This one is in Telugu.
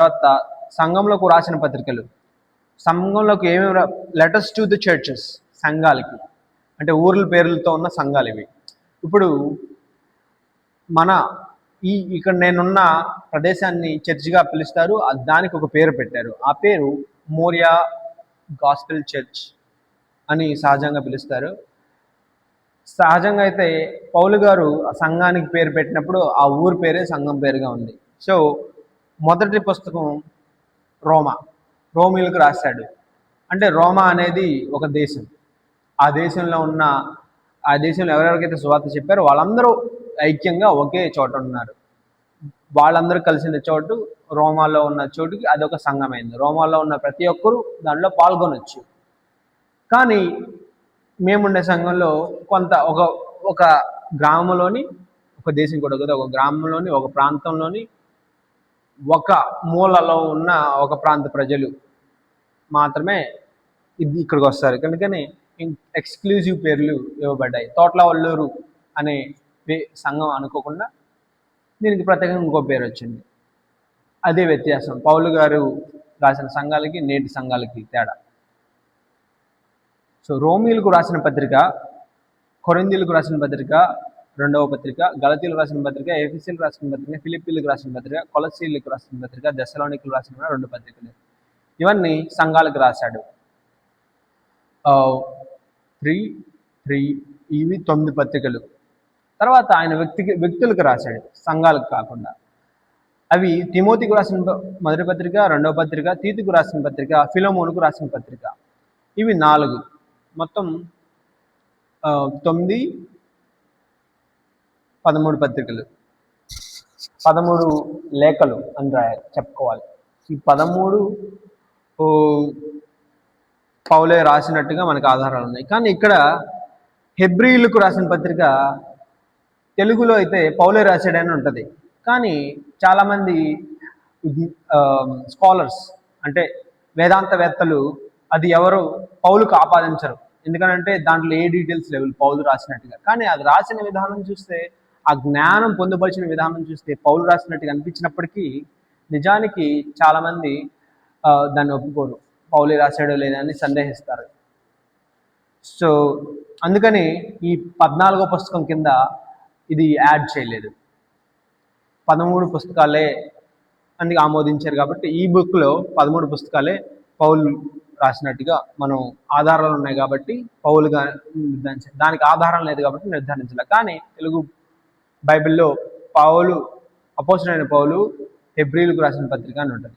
తర్వాత సంఘంలోకి రాసిన పత్రికలు. సంఘంలోకి ఏమేమి లెటర్స్ టు ది చర్చెస్ సంఘాలకి. అంటే ఊర్ల పేర్లతో ఉన్న సంఘాలు ఇవి. ఇప్పుడు మన ఈ ఇక్కడ నేనున్న ప్రదేశాన్ని చర్చిగా పిలుస్తారు దానికి ఒక పేరు పెట్టారు. ఆ పేరు మోరియా గాస్పెల్ చర్చ్ అని సహజంగా పిలుస్తారు. సహజంగా అయితే పౌలు గారు ఆ సంఘానికి పేరు పెట్టినప్పుడు ఆ ఊరి పేరే సంఘం పేరుగా ఉంది. సో మొదటి పుస్తకం రోమా. రోమిలకు రాశాడు. అంటే రోమా అనేది ఒక దేశం. ఆ దేశంలో ఉన్న ఆ దేశంలో ఎవరెవరికైతే సువార్త చెప్పారో వాళ్ళందరూ ఐక్యంగా ఒకే చోట ఉన్నారు. వాళ్ళందరూ కలిసిన చోటు రోమాలో ఉన్న చోటుకి అదొక సంఘమైంది. రోమాలో ఉన్న ప్రతి ఒక్కరూ దానిలో పాల్గొనొచ్చు. కానీ మేముండే సంఘంలో కొంత ఒక ఒక గ్రామంలోని ఒక దేశం కూడా కదా ఒక గ్రామంలోని ఒక ప్రాంతంలోని ఒక మూలలో ఉన్న ఒక ప్రాంత ప్రజలు మాత్రమే ఇది ఇక్కడికి వస్తారు. కనుకనే ఎక్స్క్లూజివ్ పేర్లు ఇవ్వబడ్డాయి. తోట్ల వల్లూరు అనే సంఘం అనుకోకుండా దీనికి ప్రత్యేకంగా ఇంకో పేరు వచ్చింది. అదే వ్యత్యాసం. పౌలు గారు రాసిన సంఘాలకి నేటి సంఘాలకి తేడా. సో రోమిలకు రాసిన పత్రిక కొరిందీలకు రాసిన పత్రిక రెండవ పత్రిక గలతీలు రాసిన పత్రిక ఎఫీసీలకు రాసిన పత్రిక ఫిలిప్పీలకు రాసిన పత్రిక కొలసీలకు రాసిన పత్రిక దశలోనికులు రాసిన రెండు పత్రికలు. ఇవన్నీ సంఘాలకు రాశాడు. త్రీ త్రీ ఇవి తొమ్మిది పత్రికలు. తర్వాత ఆయన వ్యక్తికి వ్యక్తులకు రాశాడు సంఘాలకు కాకుండా. అవి తిమోతికి రాసిన మొదటి పత్రిక రెండవ పత్రిక తీతికు రాసిన పత్రిక ఫిలోమోనుకు రాసిన పత్రిక. ఇవి నాలుగు. మొత్తం తొమ్మిది పదమూడు పత్రికలు. పదమూడు లేఖలు అని రాయాలి చెప్పుకోవాలి. ఈ పదమూడు పౌలే రాసినట్టుగా మనకు ఆధారాలు ఉన్నాయి. కానీ ఇక్కడ హెబ్రిలకు రాసిన పత్రిక తెలుగులో అయితే పౌలే రాశాడని ఉంటుంది. కానీ చాలామంది స్కాలర్స్ అంటే వేదాంతవేత్తలు అది ఎవరు పౌలుకు ఆపాదించరు. ఎందుకంటే దాంట్లో ఏ డీటెయిల్స్ లేవు పౌలు రాసినట్టుగా. కానీ అది రాసిన విధానం చూస్తే ఆ జ్ఞానం పొందుపరిచిన విధానం చూస్తే పౌలు రాసినట్టుగా అనిపించినప్పటికీ నిజానికి చాలామంది దాన్ని ఒప్పుకోరు. పౌలే రాశాడో లేదని సందేహిస్తారు. సో అందుకని ఈ పద్నాలుగో పుస్తకం కింద ఇది యాడ్ చేయలేదు. పదమూడు పుస్తకాలే అని ఆమోదించారు కాబట్టి ఈ బుక్లో పదమూడు పుస్తకాలే పౌలు రాసినట్టుగా మనం ఆధారాలు ఉన్నాయి కాబట్టి పౌలుగా నిర్ధారించాలి దానికి ఆధారం లేదు కాబట్టి నిర్ధారించాలి. కానీ తెలుగు బైబిల్లో పౌలు అపోసరైన పౌలు హెబ్రిలకు రాసిన పత్రిక అని ఉంటుంది.